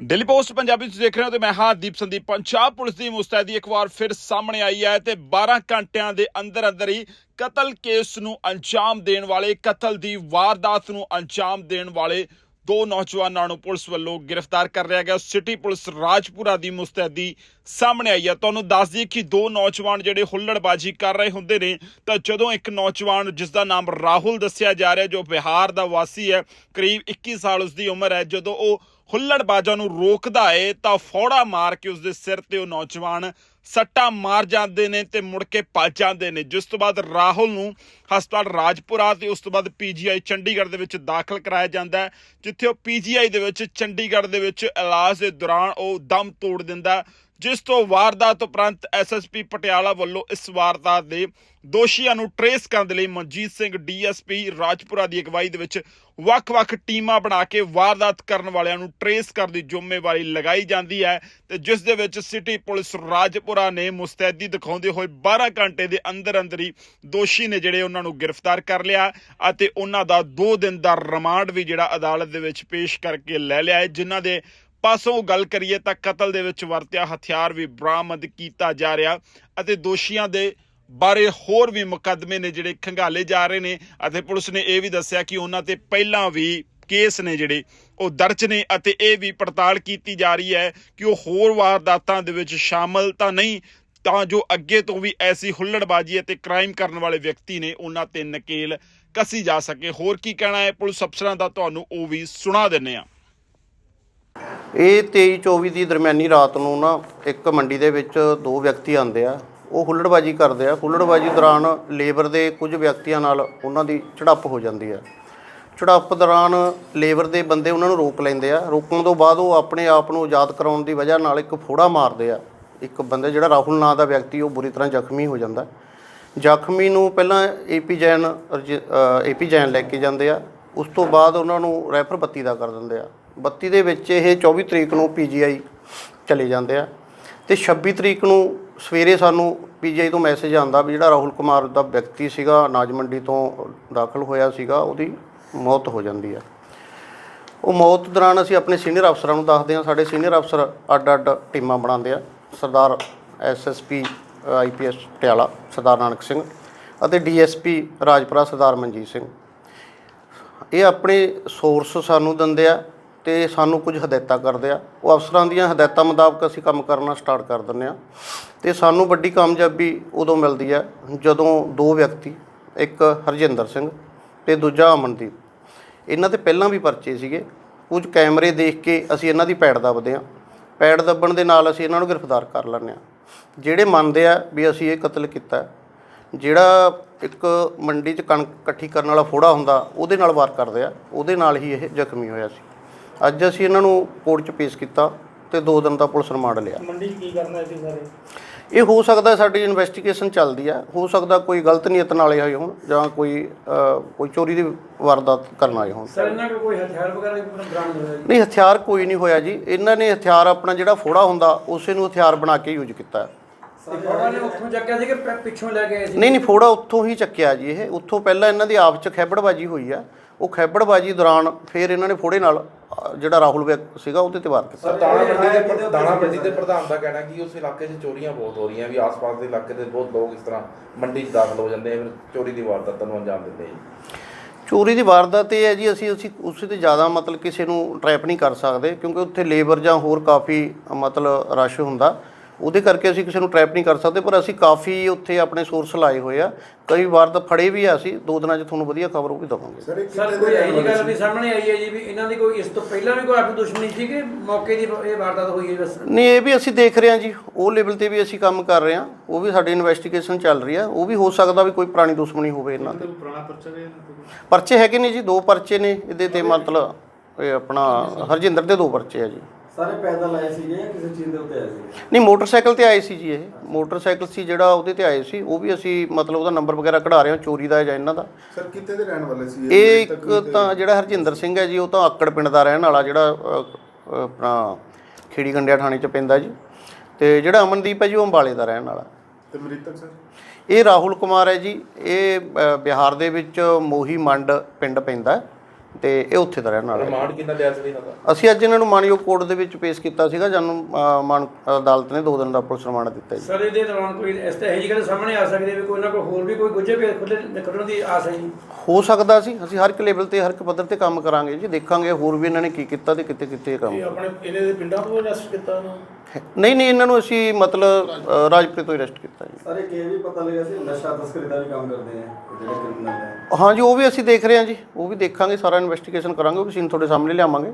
Daily post Punjabi ਤੁਸੀਂ ਦੇਖ ਰਹੇ ਹੋ ਤੇ ਮੈਂ ਹਾਂ ਦੀਪ ਸੰਦੀਪ ਪੰਜਾਬ ਪੁਲਿਸ ਦੀ ਮੁਸਤੈਦੀ ਇੱਕ ਵਾਰ ਫਿਰ ਸਾਹਮਣੇ ਆਈ ਹੈ ਤੇ 12 ਘੰਟਿਆਂ ਦੇ ਅੰਦਰ ਅੰਦਰ ਹੀ ਕਤਲ ਕੇਸ ਨੂੰ ਅੰਜਾਮ ਦੇਣ ਵਾਲੇ, ਕਤਲ ਦੀ ਵਾਰਦਾਤ ਨੂੰ ਅੰਜਾਮ ਦੇਣ ਵਾਲੇ ਦੋ ਨੌਜਵਾਨਾਂ ਨੂੰ ਪੁਲਿਸ ਵੱਲੋਂ ਗ੍ਰਿਫਤਾਰ ਕਰ ਲਿਆ ਗਿਆ। ਸਿਟੀ ਪੁਲਿਸ ਰਾਜਪੁਰਾ ਦੀ ਮੁਸਤੈਦੀ ਸਾਹਮਣੇ ਆਈ ਹੈ। ਤੁਹਾਨੂੰ ਦੱਸ ਦਈਏ ਕਿ ਦੋ ਨੌਜਵਾਨ ਜਿਹੜੇ ਹੁੱਲੜਬਾਜੀ ਕਰ ਰਹੇ ਹੁੰਦੇ ਨੇ, ਤਾਂ ਜਦੋਂ ਇੱਕ ਨੌਜਵਾਨ ਜਿਸ ਦਾ ਨਾਮ ਰਾਹੁਲ ਦੱਸਿਆ ਜਾ ਰਿਹਾ, ਜੋ ਬਿਹਾਰ ਦਾ ਵਾਸੀ ਹੈ, ਕਰੀਬ 21 ਸਾਲ ਉਸ ਦੀ ਉਮਰ ਹੈ, ਜਦੋਂ ਉਹ ਹੁੱਲੜਬਾਜ਼ਾਂ ਨੂੰ ਰੋਕਦਾ ਏ ਤਾਂ ਫੌੜਾ ਮਾਰ ਕੇ ਉਸ ਦੇ ਸਿਰ ਤੇ ਉਹ ਨੌਜਵਾਨ ਸੱਟਾਂ ਮਾਰ ਜਾਂਦੇ ਨੇ ਤੇ ਮੁੜ ਕੇ ਭੱਜ ਜਾਂਦੇ ਨੇ। ਜਿਸ ਤੋਂ ਬਾਅਦ ਰਾਹੁਲ ਨੂੰ ਹਸਪਤਾਲ ਰਾਜਪੁਰਾ ਤੇ ਉਸ ਤੋਂ ਬਾਅਦ ਪੀਜੀਆਈ ਚੰਡੀਗੜ੍ਹ ਦੇ ਵਿੱਚ ਦਾਖਲ ਕਰਾਇਆ ਜਾਂਦਾ ਹੈ, ਜਿੱਥੇ ਉਹ ਪੀਜੀਆਈ ਦੇ ਵਿੱਚ ਚੰਡੀਗੜ੍ਹ ਦੇ ਵਿੱਚ ਇਲਾਜ ਦੇ ਦੌਰਾਨ ਉਹ ਦਮ ਤੋੜ ਦਿੰਦਾ ਜਿਸ ਤੋਂ ਵਾਰਦਾਤ ਉਪਰੰਤ ਐਸਐਸਪੀ ਪਟਿਆਲਾ ਵੱਲੋਂ ਇਸ ਵਾਰਦਾਤ ਦੇ ਦੋਸ਼ੀਆਂ ਨੂੰ ਟਰੇਸ ਕਰਨ ਦੇ ਲਈ ਮਨਜੀਤ ਸਿੰਘ ਡੀਐਸਪੀ ਰਾਜਪੁਰਾ ਦੀ ਅਗਵਾਈ ਦੇ ਵਿੱਚ ਵੱਖ-ਵੱਖ ਟੀਮਾਂ ਬਣਾ ਕੇ ਵਾਰਦਾਤ ਕਰਨ ਵਾਲਿਆਂ ਨੂੰ ਟਰੇਸ ਕਰਨ ਦੀ ਜ਼ਿੰਮੇਵਾਰੀ ਲਗਾਈ ਜਾਂਦੀ ਹੈ ਤੇ ਜਿਸ ਦੇ ਵਿੱਚ ਸਿਟੀ ਪੁਲਿਸ ਰਾਜਪੁਰਾ ਨੇ ਮੁਸਤੈਦੀ ਦਿਖਾਉਂਦੇ ਹੋਏ 12 ਘੰਟੇ ਦੇ ਅੰਦਰ ਅੰਦਰ ਹੀ ਦੋਸ਼ੀ ਨੇ ਜਿਹੜੇ ਉਹਨਾਂ ਨੂੰ ਗ੍ਰਿਫਤਾਰ ਕਰ ਲਿਆ ਅਤੇ ਉਹਨਾਂ ਦਾ 2 ਦਿਨ ਦਾ ਰਿਮਾਂਡ ਵੀ ਜਿਹੜਾ ਅਦਾਲਤ ਦੇ ਵਿੱਚ ਪੇਸ਼ ਕਰਕੇ ਲੈ ਲਿਆ ਹੈ, ਜਿਨ੍ਹਾਂ ਦੇ ਪਾਸੋਂ ਗੱਲ ਕਰੀਏ ਤਾਂ ਕਤਲ ਦੇ ਵਿੱਚ ਵਰਤਿਆ ਹਥਿਆਰ ਵੀ ਬਰਾਮਦ ਕੀਤਾ ਜਾ ਰਿਹਾ ਅਤੇ ਦੋਸ਼ੀਆਂ ਦੇ ਬਾਰੇ ਹੋਰ ਵੀ ਮੁਕੱਦਮੇ ਨੇ ਜਿਹੜੇ ਖੰਗਾਲੇ ਜਾ ਰਹੇ ਨੇ ਅਤੇ ਪੁਲਿਸ ਨੇ ਇਹ ਵੀ ਦੱਸਿਆ ਕਿ ਉਹਨਾਂ ਤੇ ਪਹਿਲਾਂ ਵੀ ਕੇਸ ਨੇ ਜਿਹੜੇ ਉਹ ਦਰਜ ਨੇ ਅਤੇ ਇਹ ਵੀ ਪੜਤਾਲ ਕੀਤੀ ਜਾ ਰਹੀ ਹੈ ਕਿ ਉਹ ਹੋਰ ਵਾਰਦਾਤਾਂ ਦੇ ਵਿੱਚ ਸ਼ਾਮਲ ਤਾਂ ਨਹੀਂ, ਤਾਂ ਜੋ ਅੱਗੇ ਤੋਂ ਵੀ ਐਸੀ ਹੁੱਲੜਬਾਜ਼ੀ ਅਤੇ ਕ੍ਰਾਈਮ ਕਰਨ ਵਾਲੇ ਵਿਅਕਤੀ ਨੇ ਉਹਨਾਂ ਤੇ ਨਕੇਲ ਕੱਸੀ ਜਾ ਸਕੇ। ਹੋਰ ਕੀ ਕਹਿਣਾ ਹੈ ਪੁਲਿਸ ਅਫਸਰਾਂ ਦਾ? ਤੁਹਾਨੂੰ ਉਹ ਵੀ ਸੁਣਾ ਦਿੰਨੇ ਆ ਇਹ 23 24 ਦੀ ਦਰਮਿਆਨੀ ਰਾਤ ਨੂੰ ਨਾ ਇੱਕ ਮੰਡੀ ਦੇ ਵਿੱਚ ਦੋ ਵਿਅਕਤੀ ਆਉਂਦੇ ਆ, ਉਹ ਹੁੱਲੜਬਾਜੀ ਕਰਦੇ ਆ। ਹੁੱਲੜਬਾਜੀ ਦੌਰਾਨ ਲੇਬਰ ਦੇ ਕੁਝ ਵਿਅਕਤੀਆਂ ਨਾਲ ਉਹਨਾਂ ਦੀ ਝੜਪ ਹੋ ਜਾਂਦੀ ਆ। ਝੜਪ ਦੌਰਾਨ ਲੇਬਰ ਦੇ ਬੰਦੇ ਉਹਨਾਂ ਨੂੰ ਰੋਕ ਲੈਂਦੇ ਆ। ਰੋਕਣ ਤੋਂ ਬਾਅਦ ਉਹ ਆਪਣੇ ਆਪ ਨੂੰ ਆਜ਼ਾਦ ਕਰਾਉਣ ਦੀ ਵਜ੍ਹਾ ਨਾਲ ਇੱਕ ਫੋੜਾ ਮਾਰਦੇ ਆ। ਇੱਕ ਬੰਦੇ ਜਿਹੜਾ ਰਾਹੁਲ ਨਾਂ ਦਾ ਵਿਅਕਤੀ, ਉਹ ਬੁਰੀ ਤਰ੍ਹਾਂ ਜ਼ਖਮੀ ਹੋ ਜਾਂਦਾ। ਜ਼ਖਮੀ ਨੂੰ ਪਹਿਲਾਂ ਏਪੀ ਜੈਨ ਏਪੀ ਜੈਨ ਲੈ ਕੇ ਜਾਂਦੇ ਆ। ਉਸ ਤੋਂ ਬਾਅਦ ਉਹਨਾਂ ਨੂੰ ਰੈਫਰ ਬੱਤੀ ਦਾ ਕਰ ਦਿੰਦੇ ਆ। ਬੱਤੀ ਦੇ ਵਿੱਚ ਇਹ 24 ਤਰੀਕ ਨੂੰ ਪੀਜੀਆਈ ਚਲੇ ਜਾਂਦੇ ਆ। ਤੇ 26 ਤਰੀਕ ਨੂੰ ਸਵੇਰੇ ਸਾਨੂੰ ਪੀਜੀਆਈ ਤੋਂ ਮੈਸੇਜ ਆਉਂਦਾ ਵੀ ਜਿਹੜਾ ਰਾਹੁਲ ਕੁਮਾਰ ਦਾ ਵਿਅਕਤੀ ਸੀਗਾ, ਅਨਾਜ ਮੰਡੀ ਤੋਂ ਦਾਖਲ ਹੋਇਆ ਸੀਗਾ, ਉਹਦੀ ਮੌਤ ਹੋ ਜਾਂਦੀ ਆ। ਉਹ ਮੌਤ ਦੌਰਾਨ ਅਸੀਂ ਆਪਣੇ ਸੀਨੀਅਰ ਅਫਸਰਾਂ ਨੂੰ ਦੱਸਦੇ ਹਾਂ, ਸਾਡੇ ਸੀਨੀਅਰ ਅਫਸਰ ਅੱਡ-ਅੱਡ ਟੀਮਾਂ ਬਣਾਉਂਦੇ ਆ। ਸਰਦਾਰ ਐਸਐਸਪੀ ਆਈਪੀਐਸ ਪਟਿਆਲਾ, ਸਰਦਾਰ ਨਾਨਕ ਸਿੰਘ ਅਤੇ ਡੀਐਸਪੀ ਰਾਜਪੁਰਾ ਸਰਦਾਰ ਮਨਜੀਤ ਸਿੰਘ। ਇਹ ਆਪਣੇ ਸੋਰਸ ਸਾਨੂੰ ਦਿੰਦੇ ਆ। ਤੇ ਸਾਨੂੰ ਕੁਝ ਹਦਾਇਤਾਂ ਕਰਦੇ ਆ। ਉਹ ਅਫਸਰਾਂ ਦੀਆਂ ਹਦਾਇਤਾਂ ਮੁਤਾਬਕ ਅਸੀਂ ਕੰਮ ਕਰਨਾ ਸਟਾਰਟ ਕਰ ਦਿੰਦੇ ਆ। ਤੇ ਸਾਨੂੰ ਵੱਡੀ ਕਾਮਯਾਬੀ ਉਦੋਂ ਮਿਲਦੀ ਹੈ ਜਦੋਂ ਦੋ ਵਿਅਕਤੀ, ਇੱਕ ਹਰਜਿੰਦਰ ਸਿੰਘ ਤੇ ਦੂਜਾ ਅਮਨਦੀਪ। ਇਹਨਾਂ ਤੇ ਪਹਿਲਾਂ ਵੀ ਪਰਚੇ ਸੀਗੇ। ਕੁਝ ਕੈਮਰੇ ਦੇਖ ਕੇ ਅਸੀਂ ਇਹਨਾਂ ਦੀ ਪੈੜ ਦੱਬਦੇ ਆ। ਪੈੜ ਦੱਬਣ ਦੇ ਨਾਲ ਅਸੀਂ ਇਹਨਾਂ ਨੂੰ ਗ੍ਰਿਫਤਾਰ ਕਰ ਲੈਂਦੇ ਆ। ਜਿਹੜੇ ਮੰਨਦੇ ਆ ਵੀ ਅਸੀਂ ਇਹ ਕਤਲ ਕੀਤਾ, ਜਿਹੜਾ ਇੱਕ ਮੰਡੀ 'ਚ ਕਣਕ ਇਕੱਠੀ ਕਰਨ ਵਾਲਾ ਫੋੜਾ ਹੁੰਦਾ, ਉਹਦੇ ਨਾਲ ਵਾਰ ਕਰਦੇ ਆ। ਉਹਦੇ ਨਾਲ ਹੀ ਇਹ ਜ਼ਖਮੀ ਹੋਇਆ ਸੀ। ਅੱਜ ਅਸੀਂ ਇਹਨਾਂ ਨੂੰ ਕੋਰਟ 'ਚ ਪੇਸ਼ ਕੀਤਾ ਤੇ 2 ਦਿਨ ਦਾ ਪੁਲਿਸ ਰਿਮਾਂਡ ਲਿਆ। ਮੰਡੀ 'ਚ ਕੀ ਕਰਨਾ ਸੀ ਸਾਰੇ? ਇਹ ਹੋ ਸਕਦਾ ਸਾਡੀ ਇਨਵੈਸਟੀਗੇਸ਼ਨ ਚੱਲਦੀ ਆ। ਹੋ ਸਕਦਾ ਕੋਈ ਗਲਤ ਨੀਅਤ ਨਾਲ ਆਏ ਹੋਣ ਜਾਂ ਕੋਈ ਅ, ਕੋਈ ਚੋਰੀ ਦੀ ਵਾਰਦਾਤ ਕਰਨ ਆਏ ਹੋਣ। ਸਰ ਇਹਨਾਂ ਕੋਲ ਕੋਈ ਹਥਿਆਰ ਵਗੈਰਾ ਵੀ ਬਰਾਮਦ ਹੋਇਆ ਜੀ? ਨਹੀਂ ਹਥਿਆਰ ਕੋਈ ਨਹੀਂ ਹੋਇਆ ਜੀ। ਇਹਨਾਂ ਨੇ ਹਥਿਆਰ ਆਪਣਾ ਜਿਹੜਾ ਫੋੜਾ ਹੁੰਦਾ ਉਸੇ ਨੂੰ ਹਥਿਆਰ ਬਣਾ ਕੇ ਯੂਜ਼ ਕੀਤਾ। ਹੈ। ਤੇ ਫੋੜਾ ਨੇ ਉੱਥੋਂ ਚੱਕਿਆ ਸੀ ਕਿ ਪ- ਪਿੱਛੋਂ ਲੈ ਕੇ ਆਏ ਸੀ? ਨਹੀਂ ਨਹੀਂ ਫੋੜਾ ਉੱਥੋਂ ਹੀ ਚੱਕਿਆ ਜੀ ਇਹ। ਉੱਥੋਂ ਪਹਿਲਾਂ ਇਹਨਾਂ ਦੀ ਆਪਸ ਚ ਖੈਬੜਬਾਜੀ ਹੋਈ ਆ। ਉਹ ਖੈਬੜਬਾਜੀ ਦੌਰਾਨ ਫਿਰ ਇਹਨਾਂ ਨੇ ਫੋੜੇ ਨਾਲ ਜਿਹੜਾ ਰਾਹੁਲ ਸੀਗਾ ਉਹਦੇ ਤੇ ਵਾਰ ਕੀਤਾ। ਸਰ ਦਾਣਾ ਮੰਡੀ ਦੇ ਦਾਣਾ ਮੰਡੀ ਦੇ ਪ੍ਰਧਾਨ ਦਾ ਕਹਿਣਾ ਕਿ ਉਸ ਇਲਾਕੇ 'ਚ ਚੋਰੀਆਂ ਬਹੁਤ ਹੋ ਰਹੀਆਂ ਵੀ ਆਸ-ਪਾਸ ਦੇ ਇਲਾਕੇ ਦੇ ਬਹੁਤ ਲੋਕ ਇਸ ਤਰ੍ਹਾਂ ਮੰਡੀ 'ਚ ਦਾਖਲ ਹੋ ਜਾਂਦੇ ਆ ਫਿਰ ਚੋਰੀ ਦੀ ਵਾਰਦਾਤਾਂ ਨੂੰ ਅੰਜਾਮ ਦਿੰਦੇ ਆ ਚੋਰੀ ਦੀ ਵਾਰਦਾਤ ਇਹ ਹੈ ਜੀ ਅਸੀਂ ਅਸੀਂ ਉਸੇ ਤੇ ਜ਼ਿਆਦਾ ਮਤਲਬ ਕਿਸੇ ਨੂੰ ਟਰੈਪ ਨਹੀਂ ਕਰ ਸਕਦੇ ਕਿਉਂਕਿ ਉੱਥੇ ਲੇਬਰ ਜਾਂ ਹੋਰ ਕਾਫੀ ਮਤਲਬ ਰਸ਼ ਹੁੰਦਾ। ਉਹਦੇ ਕਰਕੇ ਅਸੀਂ ਕਿਸੇ ਨੂੰ ਟਰੈਪ ਨਹੀਂ ਕਰ ਸਕਦੇ ਪਰ ਅਸੀਂ ਕਾਫੀ ਉੱਥੇ ਆਪਣੇ ਸੋਰਸ ਲਾਏ ਹੋਏ ਆ। ਕਈ ਵਾਰ ਤਾਂ ਫੜੇ ਵੀ ਆ ਅਸੀਂ ਦੋ ਦਿਨਾਂ 'ਚ ਤੁਹਾਨੂੰ ਵਧੀਆ ਖਬਰ ਉਹ ਵੀ ਦਵਾਂਗੇ। ਸਰ ਕੋਈ ਇਹੋ ਜਿਹੀ ਗੱਲ ਵੀ ਸਾਹਮਣੇ ਆਈ ਹੈ ਜੀ ਵੀ ਇਹਨਾਂ ਦੀ ਕੋਈ ਇਸ ਤੋਂ ਪਹਿਲਾਂ ਵੀ ਕੋਈ ਆਪਣੀ ਦੁਸ਼ਮਣੀ ਸੀ ਕਿ ਮੌਕੇ ਦੀ ਇਹ ਵਾਰਦਾਤ ਹੋਈ ਹੈ ਬਸ? ਨਹੀਂ ਇਹ ਵੀ ਅਸੀਂ ਦੇਖ ਰਹੇ ਹਾਂ ਜੀ। ਉਹ ਲੈਵਲ ਤੇ ਵੀ ਅਸੀਂ ਕੰਮ ਕਰ ਰਹੇ ਹਾਂ। ਉਹ ਵੀ ਸਾਡੀ ਇਨਵੈਸਟੀਗੇਸ਼ਨ ਚੱਲ ਰਹੀ ਹੈ। ਉਹ ਵੀ ਹੋ ਸਕਦਾ ਵੀ ਕੋਈ ਪੁਰਾਣੀ ਦੁਸ਼ਮਣੀ ਹੋਵੇ ਇਹਨਾਂ ਦੀ। ਪਰਚੇ ਹੈਗੇ ਨੇ ਜੀ ਦੋ ਪਰਚੇ ਨੇ। ਇਹਦੇ ਤੇ ਮਤਲਬ ਇਹ ਆਪਣਾ ਹਰਜਿੰਦਰ ਦੇ ਦੋ ਪਰਚੇ ਆ ਜੀ। ਸਾਰੇ ਪੈਦਲ ਆਏ ਸੀਗੇ ਜਾਂ ਕਿਸੇ ਚੀਜ਼ ਦੇ ਉੱਤੇ ਆਏ ਸੀਗੇ? ਨਹੀਂ ਮੋਟਰਸਾਈਕਲ ਤੇ ਆਏ ਸੀ ਜੀ ਇਹ। ਮੋਟਰਸਾਈਕਲ ਸੀ ਜਿਹੜਾ ਉਹਦੇ ਤੇ ਆਏ ਸੀ। ਉਹ ਵੀ ਅਸੀਂ ਮਤਲਬ ਉਹਦਾ ਨੰਬਰ ਵਗੈਰਾ ਕਢਾ ਰਹੇ ਹਾਂ ਚੋਰੀ ਦਾ ਜਾਂ ਇਹਨਾਂ ਦਾ। ਸਰ ਕਿੱਥੇ ਦੇ ਰਹਿਣ ਵਾਲੇ ਸੀ ਇਹ? ਇੱਕ ਤਾਂ ਜਿਹੜਾ ਹਰਜਿੰਦਰ ਸਿੰਘ ਹੈ ਜੀ ਉਹ ਤਾਂ ਆਕੜ ਪਿੰਡ ਦਾ ਰਹਿਣ ਵਾਲਾ ਜਿਹੜਾ ਅ, ਆਪਣਾ ਖੇੜੀ ਗੰਡਿਆ ਥਾਣੇ ਚ ਪੈਂਦਾ ਜੀ। ਤੇ ਜਿਹੜਾ ਅਮਨਦੀਪ ਹੈ ਜੀ ਉਹ ਅੰਬਾਲੇ ਦਾ ਰਹਿਣ ਵਾਲਾ। ਤੇ ਮ੍ਰਿਤਕ ਸਰ? ਇਹ ਰਾਹੁਲ ਕੁਮਾਰ ਹੈ ਜੀ। ਇਹ ਅ, ਬਿਹਾਰ ਦੇ ਵਿੱਚ ਮੋਹੀ ਮੰਡ ਪਿੰਡ ਪੈਂਦਾ ਹੈ। ਤੇ ਇਹ ਉੱਥੇ ਦਾ ਰਹਿਣ ਵਾਲਾ ਹੈ। ਰਿਮਾਂਡ ਕਿੰਨਾ ਲਿਆ ਸੀ ਇਹਨਾਂ ਦਾ? ਅਸੀਂ ਅੱਜ ਇਹਨਾਂ ਨੂੰ ਮਾਨਯੋਗ ਕੋਰਟ ਦੇ ਵਿੱਚ ਪੇਸ਼ ਕੀਤਾ ਸੀਗਾ ਜਾਨੂੰ ਮਾਨ ਅਦਾਲਤ ਨੇ 2 ਦਿਨ ਦਾ ਪੁਲਿਸ ਰਿਮਾਂਡ ਦਿੱਤਾ ਜੀ। ਸਰ ਇਹਦੇ ਦੌਰਾਨ ਕੋਈ ਇਸ ਤਰ੍ਹਾਂ ਇਹੋ ਜਿਹੀ ਗੱਲ ਸਾਹਮਣੇ ਆ ਸਕਦੀ ਹੈ ਵੀ ਕੋਈ ਨਾ ਕੋਈ ਹੋਰ ਵੀ ਕੋਈ ਗੁੱਝੇ ਭੇਦ ਖੁੱਲੇ ਨਿਕਲਣ ਦੀ ਆਸ ਹੈ ਜੀ? ਹੋ ਸਕਦਾ ਸੀ ਅਸੀਂ ਹਰ ਇੱਕ ਲੈਵਲ ਤੇ ਹਰ ਇੱਕ ਪੱਧਰ ਤੇ ਕੰਮ ਕਰਾਂਗੇ ਜੀ ਦੇਖਾਂਗੇ ਹੋਰ ਵੀ ਇਹਨਾਂ ਨੇ ਕੀ ਕੀਤਾ ਤੇ ਕਿੱਥੇ ਕਿੱਥੇ ਇਹ ਕੰਮ ਆਪਣੇ ਇਹਨੇ ਦੇ ਪਿੰਡਾਂ ਤੋਂ ਅਰੈਸਟ ਕੀਤਾ ਉਹਨੂੰ ਨਹੀਂ ਨਹੀਂ ਇਹਨਾਂ ਨੂੰ ਅਸੀਂ ਮਤਲਬ ਅ, ਰਾਜਪੁਰੇ ਤੋਂ ਅਰੈਸਟ ਕੀਤਾ ਜੀ। ਸਰ ਇਹ ਇਹ ਵੀ ਪਤਾ ਲੱਗਿਆ ਸੀ ਨਸ਼ਾ ਤਸਕਰੀ ਦਾ ਵੀ ਕੰਮ ਕਰਦੇ ਆ ਜਿਹੜੇ ਕ੍ਰਿਮੀਨਲ ਹੈ ਹਾਂਜੀ ਉਹ ਵੀ ਅਸੀਂ ਦੇਖ ਰਹੇ ਹਾਂ ਜੀ ਉਹ ਵੀ ਦੇਖਾਂਗੇ ਸਾਰਾ ਇਨਵੈਸਟੀਗੇਸ਼ਨ ਕਰਾਂਗੇ ਉਹ ਵੀ ਸੀਨ ਤੁਹਾਡੇ ਸਾਹਮਣੇ ਲਿਆਵਾਂਗੇ।